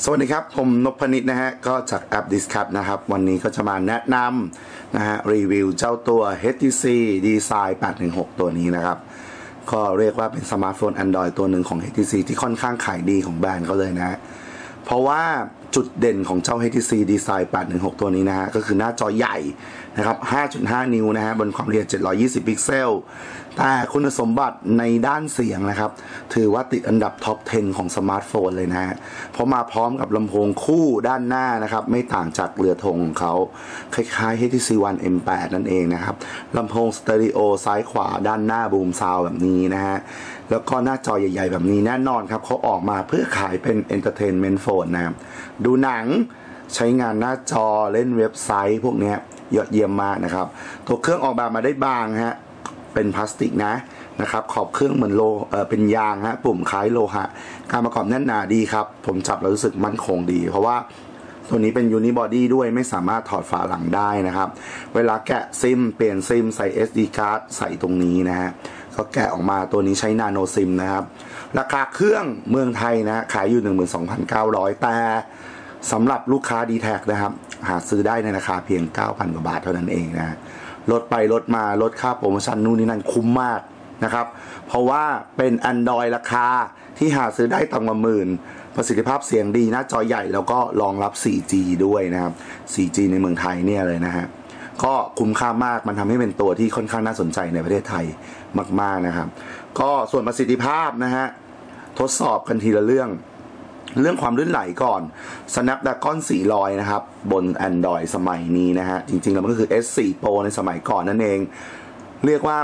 สวัสดีครับ ผมนพนิตนะฮะ ก็จากแอป Discuss นะครับ วันนี้ก็จะมาแนะนำนะฮะ รีวิวเจ้าตัว HTC Design 816 ตัวนี้นะครับ ก็เรียกว่าเป็นสมาร์ทโฟน Android ตัวหนึ่งของ HTC ที่ค่อนข้างขายดีของแบรนด์เขาเลยนะ เพราะว่า จุดเด่นของเจ้า HTC Design 816 ตัวนี้นะฮะ ก็คือหน้าจอใหญ่นะครับ 5.5 นิ้วนะฮะ บนความละเอียด 720 พิกเซล แต่คุณสมบัติในด้านเสียงนะครับ ถือว่าติดอันดับท็อป 10 ของสมาร์ทโฟนเลยนะฮะ เพราะมาพร้อมกับลำโพงคู่ด้านหน้านะครับ ไม่ต่างจากเรือธงของเขา คล้ายๆ HTC One M8 นั่นเองนะครับ ลำโพงสเตอริโอซ้ายขวาด้านหน้าบูมซาวแบบนี้นะฮะแล้วก็หน้าจอใหญ่ ๆ แบบนี้แน่นอนครับเขาออกมาเพื่อขายเป็น Entertainment Phone นะครับดูหนังใช้งานหน้าจอเล่นเว็บไซต์ พวกนี้ยอดเยี่ยมมากนะครับ ตัวเครื่องออกแบบมาได้บางฮะเป็นพลาสติกนะนะครับขอบเครื่องเหมือนโลเเป็นยางฮะปุ่มคล้ายโลหะ การประกอบแน่นหนาดีครับ ผมจับแล้วรู้สึกมั่นคงดี เพราะว่าตัวนี้เป็นยูนิบอดี้ด้วยไม่สามารถถอดฝาหลังได้นะครับ เวลาแกะซิม เปลี่ยนซิม ใส่ SD card ใส่ตรงนี้นะฮะก็แกะออกมาตัวนี้ใช้นาโนซิมนะครับ ราคาเครื่องเมืองไทยนะขายอยู่ 12,900 แต่ สำหรับลูกค้า d t แทนะครับ หาซื้อได้ในราคาเพียง 9,000กว่าบาทเท่านั้นเองนะลดไปลดมาลดค่าโปรโมชั่นนู่นนี่นั่นคุ้มมากนะครับ เพราะว่าเป็น Android ราคาที่หาซื้อได้ต่ำกว่าหมื่น ประสิทธิภาพเสียงดีหน้าจอใหญ่แล้วก็รองรับ 4G ด้วยนะครับ 4G ในเมืองไทยเนี่ยเลยนะฮะก็คุ้มค่ามากมันทำให้เป็นตัวที่ค่อนข้างน่าสนใจในประเทศไทยมาก ๆนะครับ ก็ส่วนประสิทธิภาพนะฮะทดสอบกันทีละเรื่อง เรื่องความลื่นไหลก่อน Snapdragon 400 นะครับ บน Android สมัยนี้นะฮะ จริงๆ แล้วมันก็คือ S4 Pro ในสมัยก่อนนั่นเอง เรียกว่า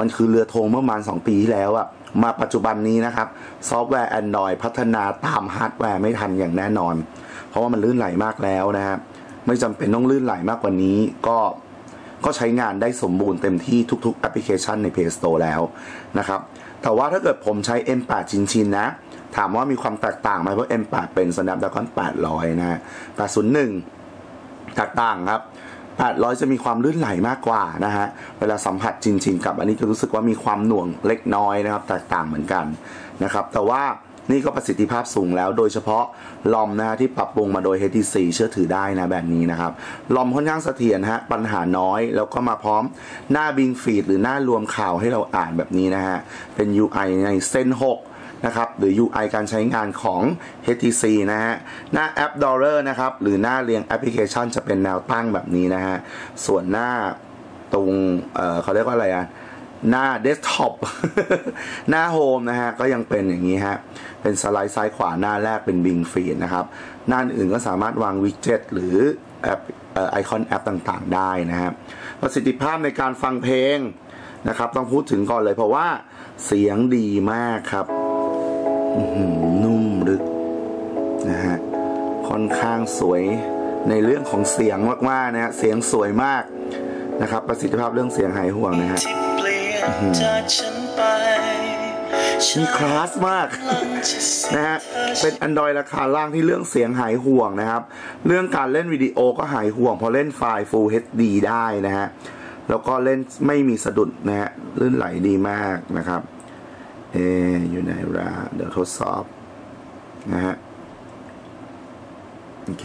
มันคือเรือธงเมื่อประมาณ 2 ปีที่แล้วอะมาปัจจุบันนี้นะครับ ซอฟต์แวร์ Android พัฒนาตามฮาร์ดแวร์ไม่ทันอย่างแน่นอน เพราะว่ามันลื่นไหลมากแล้วนะฮะ ไม่จำเป็นต้องลื่นไหลมากกว่านี้ ก็ก็ใช้งานได้สมบูรณ์เต็มที่ทุกๆแอปพลิเคชันใน Play Store แล้วนะครับ แต่ว่าถ้าเกิดผมใช้ M8 ชินๆนะ ถามว่ามีความแตกต่างไหมเพราะ M8 เป็น Snapdragon 800 นะฮะ801แตกต่างครับ 800 จะมีความลื่นไหลมากกว่านะฮะ เวลาสัมผัสจริง ๆ กับอันนี้จะรู้สึกว่ามีความหน่วงเล็กน้อยนะครับ แตกต่างเหมือนกันนะครับ แต่ว่านี่ก็ประสิทธิภาพสูงแล้ว โดยเฉพาะลอมนะฮะที่ปรับปรุงมาโดย HTC เชื่อถือได้นะแบบนี้นะครับลอมค่อนข้างเสถียรฮะปัญหาน้อย แล้วก็มาพร้อมหน้าบิงฟีดหรือหน้ารวมข่าวให้เราอ่านแบบนี้นะฮะเป็น UI ในเส้น 6 นะครับหรือ UI การใช้งานของ HTC นะฮะหน้าแอป d o r e r นะครับหรือหน้าเรียงแอปพลิเคชันจะเป็นแนวตั้งแบบนี้นะฮะส่วนหน้าตรงเเขาเรียกว่าอะไรอะหน้าเดสก์ท็อปหน้าโฮมนะฮะก็ยังเป็นอย่างนี้ฮะเป็นสไลด์ซ้ายขวาหน้าแรกเป็นบิงฟีดนะครับหน้าอื่นก็สามารถวางวิดเจ็ตหรือแอปไอคอนแอปต่างๆ ได้นะครับประสิทธิภาพในการฟังเพลงนะครับ ต้องพูดถึงก่อนเลยเพราะว่าเสียงดีมากครับ นุ่มลึกนะฮะค่อนข้างสวยในเรื่องของเสียงมากๆนะฮะเสียงสวยมากนะครับ ประสิทธิภาพเรื่องเสียงหายห่วงนะฮะมีคลาสมากนะฮะ เป็น Android ราคาล่างที่เรื่องเสียงหายห่วงนะครับ เรื่องการเล่นวิดีโอก็หายห่วงพราะเล่นไฟล์ Full HD ได้นะฮะ แล้วก็เล่นไม่มีสะดุดนะฮะลื่นไหลดีมากนะครับ เออยู่ไหนละเดี๋ยวทดสอบนะฮะโอเค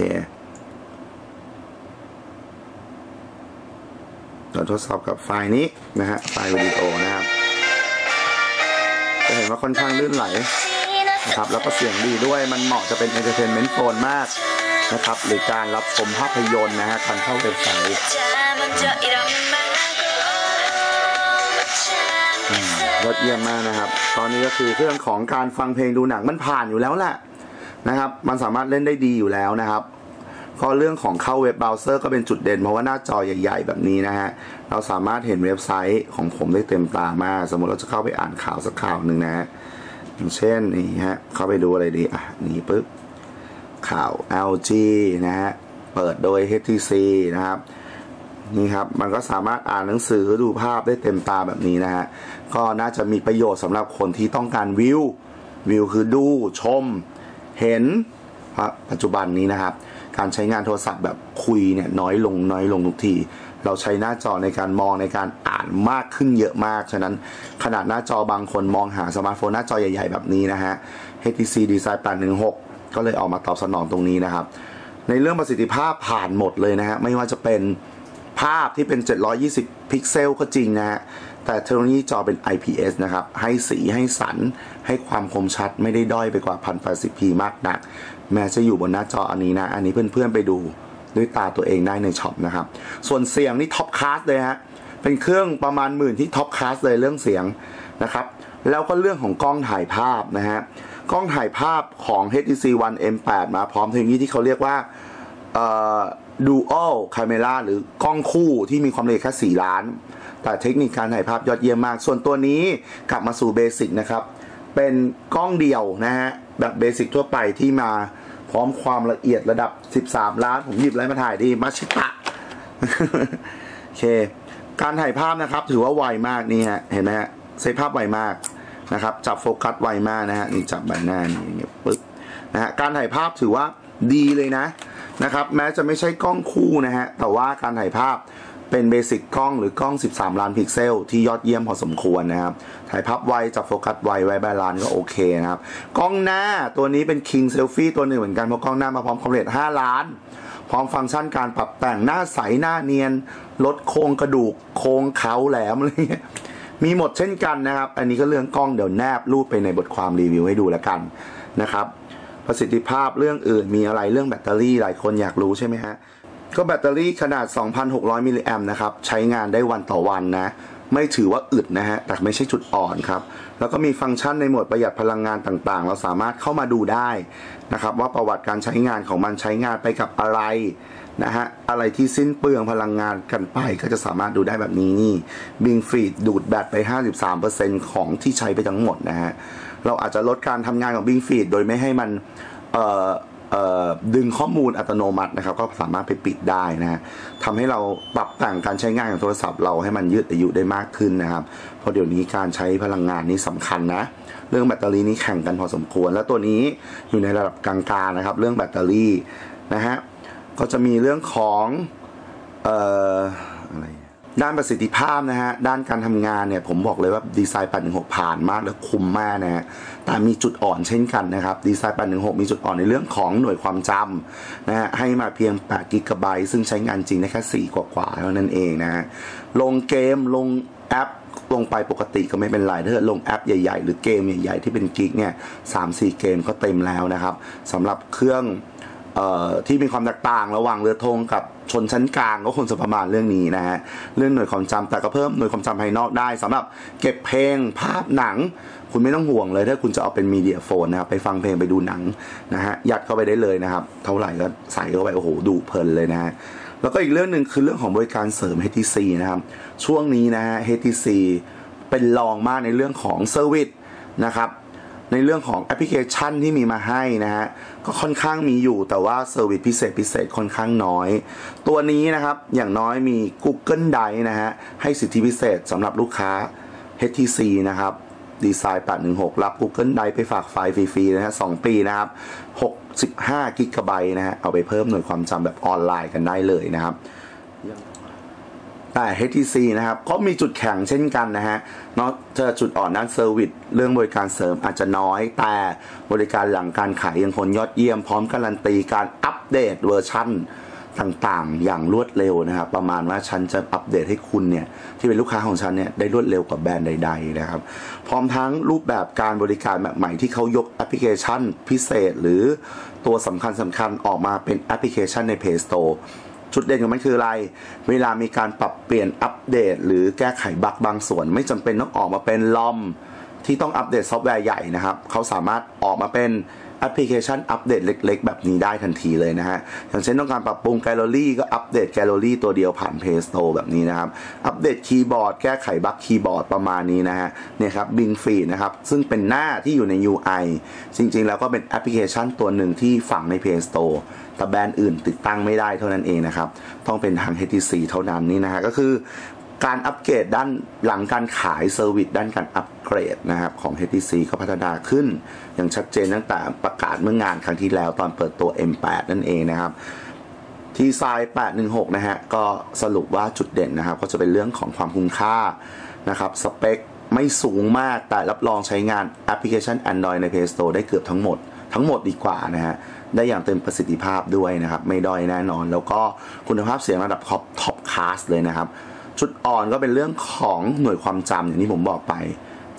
เราทดสอบกับไฟล์นี้นะฮะไฟล์วิดีโอนะครับจะเห็นว่าค่อนข้างลื่นไหลนะครับแล้วก็เสียงดีด้วยมันเหมาะจะเป็น entertainment phone มากนะครับ หรือการรับชมภาพยนตร์นะฮะการเข้าเว็บไซต์ ยอดเยี่ยมมากนะครับ ตอนนี้ก็คือเรื่องของการฟังเพลงดูหนังมันผ่านอยู่แล้วแหละนะครับ มันสามารถเล่นได้ดีอยู่แล้วนะครับก็เรื่องของเข้าเว็บเบราว์เซอร์ก็เป็นจุดเด่นเพราะว่าหน้าจอใหญ่ ๆ แบบนี้นะฮะ เราสามารถเห็นเว็บไซต์ของผมได้เต็มตามาก สมมติเราจะเข้าไปอ่านข่าวสักข่าวหนึ่งนะฮะอย่างเช่นนี่ฮะ เข้าไปดูอะไรดี อะ นี่ปุ๊บ ข่าว LG นะฮะ เปิดโดย HTC นะครับ นี่ครับ มันก็สามารถอ่านหนังสือดูภาพได้เต็มตาแบบนี้นะฮะ ก็น่าจะมีประโยชน์สำหรับคนที่ต้องการวิว วิวคือดูชม เห็นปัจจุบันนี้นะครับ การใช้งานโทรศัพท์แบบคุยเนี่ยน้อยลงน้อยลงทุกที เราใช้หน้าจอในการมองในการอ่านมากขึ้นเยอะมาก ฉะนั้นขนาดหน้าจอบางคนมองหาสมาร์ทโฟนหน้าจอใหญ่ๆแบบนี้นะฮะ HTC Design 816 ก็เลยออกมาตอบสนองตรงนี้นะครับ ในเรื่องประสิทธิภาพผ่านหมดเลยนะฮะ ไม่ว่าจะเป็น ภาพที่เป็น 720 พิกเซลก็จริงนะฮะ แต่เทคโนโลยีจอเป็น IPS นะครับ ให้สีให้สัน ให้ความคมชัดไม่ได้ด้อยไปกว่า 1080p มากนัก แม้จะอยู่บนหน้าจออันนี้นะ อันนี้เพื่อนๆไปดูด้วยตาตัวเองได้ในช็อปนะครับ ส่วนเสียงนี่ท็อปคลาสเลยฮะ เป็นเครื่องประมาณหมื่นที่ท็อปคลาสเลยเรื่องเสียงนะครับ แล้วก็เรื่องของกล้องถ่ายภาพนะฮะ กล้องถ่ายภาพของ HTC One M8 มาพร้อมเทคโนโลยีที่เขาเรียกว่าเอ่อ Dual Camera หรือกล้องคู่ที่มีความละเอียดแค่4ล้าน แต่เทคนิคการถ่ายภาพยอดเยี่ยมมาก ส่วนตัวนี้กลับมาสู่เบสิกนะครับ เป็นกล้องเดียวนะฮะ แบบเบสิกทั่วไปที่มาพร้อมความละเอียดระดับ 13 ล้าน ผมหยิบอะไรมาถ่ายดีมาชิตะโอเค การถ่ายภาพนะครับ ถือว่าไวมากนี่ฮะ เห็นไหมฮะเซฟภาพไวมากนะครับ จับโฟกัสไวมากนะฮะ นี่จับใบหน้านี่เงี้ยปึ๊บนะฮะ การถ่ายภาพถือว่าดีเลยนะ นะครับ แม้จะไม่ใช่กล้องคู่นะฮะ แต่ว่าการถ่ายภาพเป็นเบสิกกล้องหรือกล้อง 13 ล้านพิกเซล ที่ยอดเยี่ยมพอสมควรนะครับ ถ่ายภาพไวจับโฟกัสไวไวบาลานก็โอเคนะครับ กล้องหน้าตัวนี้เป็น King Selfie ตัวหนึ่งเหมือนกันเพราะกล้องหน้ามาพร้อมความละเอียด5 ล้าน พร้อมฟังก์ชันการปรับแต่งหน้าใสหน้าเนียน ลดโครงกระดูก โครงเขาแหลมอะไรเงี้ยมีหมดเช่นกันนะครับ อันนี้ก็เรื่องกล้องเดี๋ยวแนบรูปไปในบทความรีวิวให้ดูแล้วกันนะครับ ประสิทธิภาพเรื่องอื่นมีอะไรเรื่องแบตเตอรี่หลายคนอยากรู้ใช่ไหมฮะก็แบตเตอรี่ขนาด 2,600 มิลลิแอมนะครับ ใช้งานได้วันต่อวันนะ ไม่ถือว่าอึดนะฮะ แต่ไม่ใช่จุดอ่อนครับ แล้วก็มีฟังก์ชันในโหมดประหยัดพลังงานต่างๆ เราสามารถเข้ามาดูได้นะครับ ว่าประวัติการใช้งานของมันใช้งานไปกับอะไรนะฮะ อะไรที่สิ้นเปลืองพลังงานกันไปก็จะสามารถดูได้แบบนี้นี่บิงฟีดดูดแบตไป 53%ของที่ใช้ไปทั้งหมดนะฮะ เราอาจจะลดการทำงานของ Bing Feed โดยไม่ให้มันดึงข้อมูลอัตโนมัตินะครับ ก็สามารถไปปิดได้นะฮะทำให้เราปรับแต่งการใช้งานของโทรศัพท์เราให้มันยืดอายุได้มากขึ้นนะครับ เพราะเดี๋ยวนี้การใช้พลังงานนี้สำคัญนะ เรื่องแบตเตอรี่นี้แข่งกันพอสมควร แล้วตัวนี้อยู่ในระดับกลางๆนะครับ เรื่องแบตเตอรี่นะฮะก็จะมีเรื่องของเอ่ออะไร ด้านประสิทธิภาพนะฮะ ด้านการทำงานเนี่ย ผมบอกเลยว่าดีไซน์816ผ่านมากและคุ้มมากนะฮะ แต่มีจุดอ่อนเช่นกันนะครับ ดีไซน์816มีจุดอ่อนในเรื่องของหน่วยความจำนะฮะ ให้มาเพียง8กิกะไบต์ซึ่งใช้งานจริงได้แค่ 4 กว่าๆเท่านั้นเองนะฮะ ลงเกมลงแอปลงไปปกติก็ไม่เป็นไรถ้าเกิดลงแอปใหญ่ ๆ หรือเกมใหญ่ๆที่เป็นกิกเนี่ยสามสี่เกมก็เต็มแล้วนะครับสำหรับเครื่อง ที่มีความแตกต่างระหว่างเรือธงกับชนชั้นกลางก็ควรจะประมาณเรื่องนี้นะฮะเรื่องหน่วยความจำแต่ก็เพิ่มหน่วยความจำภายนอกได้สำหรับเก็บเพลงภาพหนัง คุณไม่ต้องห่วงเลยถ้าคุณจะเอาเป็นมีเดียโฟนนะครับไปฟังเพลงไปดูหนังนะฮะยัดเข้าไปได้เลยนะครับ เท่าไหร่ก็ใส่เข้าไปโอ้โหดูเพลินเลยนะฮะแล้วก็อีกเรื่องหนึ่งคือเรื่องของบริการเสริม HTC นะครับช่วงนี้นะฮะ HTC เป็นรองมากในเรื่องของเซอร์วิสนะครับ ในเรื่องของแอปพลิเคชันที่มีมาให้นะฮะก็ค่อนข้างมีอยู่แต่ว่าเซอร์วิสพิเศษพิเศษค่อนข้างน้อย ตัวนี้นะครับอย่างน้อยมี Google Drive นะฮะให้สิทธิพิเศษสำหรับลูกค้า HTC นะครับดีไซน์816 รับ Google Drive ไปฝากไฟล์ฟรีๆนะฮะ2ปีนะครับ65กิกะไบต์นะฮะเอาไปเพิ่มหน่วยความจำแบบออนไลน์กันได้เลยนะครับ HTC นะครับก็มีจุดแข็งเช่นกันนะฮะเนาะจะจุดอ่อนด้านเซอร์วิสเรื่องบริการเสริมอาจจะน้อย แต่บริการหลังการขายยังคงยอดเยี่ยมพร้อมการันตีการอัปเดตเวอร์ชั่นต่างๆ อย่างรวดเร็วนะครับ ประมาณว่าฉันจะอัปเดตให้คุณเนี่ย ที่เป็นลูกค้าของฉันเนี่ย ได้รวดเร็วกว่าแบรนด์ใด ๆ นะครับ พร้อมทั้งรูปแบบการบริการแบบใหม่ที่เขายกแอปพลิเคชันพิเศษ หรือตัวสำคัญสำคัญออกมาเป็นแอปพลิเคชันใน Play Store จุดเด่นของมันคืออะไร เวลามีการปรับเปลี่ยนอัปเดต หรือแก้ไขบั๊กบางส่วน ไม่จำเป็นต้องออกมาเป็นลอมที่ต้องอัปเดตซอฟต์แวร์ใหญ่นะครับ เขาสามารถออกมาเป็น แอปพลิเคชันอัปเดตเล็ก ๆ แบบนี้ได้ทันทีเลยนะฮะ อย่างเช่นต้องการปรับปรุงแกลเลอรี่ก็อัปเดตแกลเลอรี่ตัวเดียวผ่าน Play Store แบบนี้นะครับ อัปเดตคีย์บอร์ดแก้ไขบั๊กคีย์บอร์ดประมาณนี้นะฮะ เนี่ยครับ Bing Feed นะครับ ซึ่งเป็นหน้าที่อยู่ใน UI จริง ๆ แล้วก็เป็นแอปพลิเคชันตัวหนึ่งที่ฝังใน Play Store แต่แบรนด์อื่นติดตั้งไม่ได้เท่านั้นเองนะครับ ต้องเป็นทาง HTC เท่านั้นนี่นะฮะ ก็คือ การอัปเกรดด้านหลังการขายเซอร์วิสด้านการอัปเกรดนะครับของ HTC ก็พัฒนาขึ้น อย่างชัดเจนตั้งแต่ประกาศเมื่องานครั้งที่แล้วตอนเปิดตัว M8 นั่นเองนะครับทีไซน์816 นะฮะ ก็สรุปว่าจุดเด่นนะครับ ก็จะเป็นเรื่องของความคุ้มค่านะครับ สเปคไม่สูงมากแต่รับรองใช้งานแอปพลิเคชัน Android ใน Play Store ได้เกือบทั้งหมด ทั้งหมดดีกว่านะฮะ ได้อย่างเต็มประสิทธิภาพด้วยนะครับ ไม่ด้อยแน่นอน แล้วก็คุณภาพเสียงระดับท็อปท็อปคลาสเลยนะครับ จุดอ่อนก็เป็นเรื่องของหน่วยความจำอย่างที่ผมบอกไป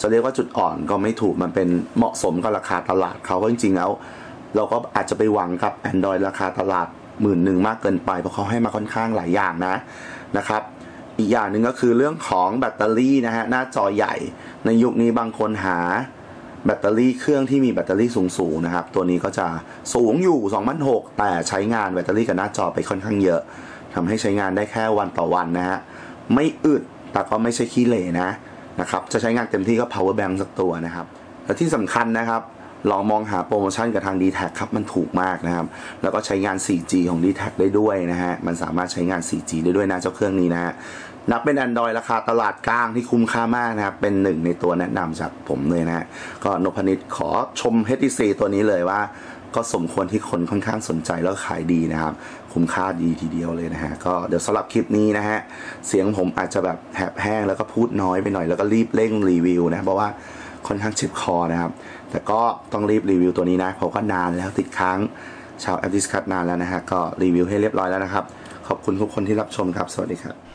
จะเรียกว่าจุดอ่อนก็ไม่ถูกมันเป็นเหมาะสมกับราคาตลาดเขาก็จริงๆแล้ว เราก็อาจจะไปหวังกับ Android ราคาตลาดหมื่นหนึ่งมากเกินไปเพราะเขาให้มาค่อนข้างหลายอย่างนะนะครับ อีกอย่างหนึ่งก็คือเรื่องของแบตเตอรี่นะฮะหน้าจอใหญ่ ในยุคนี้บางคนหาแบตเตอรี่เครื่องที่มีแบตเตอรี่สูงๆนะครับ ตัวนี้ก็จะสูงอยู่2,600แต่ใช้งานแบตเตอรี่กับหน้าจอไปค่อนข้างเยอะทำให้ใช้งานได้แค่วันต่อวันนะฮะ ไม่อึดแต่ก็ไม่ใช่ขี้เหร่นะนะครับจะใช้งานเต็มที่ก็ power bank สักตัวนะครับและที่สำคัญนะครับลองมองหาโปรโมชั่นกับทาง d t แทครับ มันถูกมากนะครับ แล้วก็ใช้งาน 4G ของ d t แทได้ด้วยนะฮะ มันสามารถใช้งาน 4G ได้ด้วยนะเจ้าเครื่องนี้นะฮะ นับเป็น Android ราคาตลาดกลางที่คุ้มค่ามากนะครับ เป็นหนึ่งในตัวแนะนำจากผมเลยนะฮะ ก็นพนิดขอชม HTC ตัวนี้เลยว่า ก็สมควรที่คนค่อนข้างสนใจแล้วขายดีนะครับ คุ้มค่าดีทีเดียวเลยนะฮะก็เดี๋ยวสำหรับคลิปนี้นะฮะเสียงผมอาจจะแบบแหบแห้งแล้วก็พูดน้อยไปหน่อยแล้วก็รีบเร่งรีวิวนะเพราะว่าค่อนข้างเจ็บคอนะครับ แต่ก็ต้องรีบรีวิวตัวนี้นะเพราะก็นานแล้วติดค้างชาวแอปดิสคัตนานแล้วนะฮะก็รีวิวให้เรียบร้อยแล้วนะครับ ขอบคุณทุกคนที่รับชมครับ สวัสดีครับ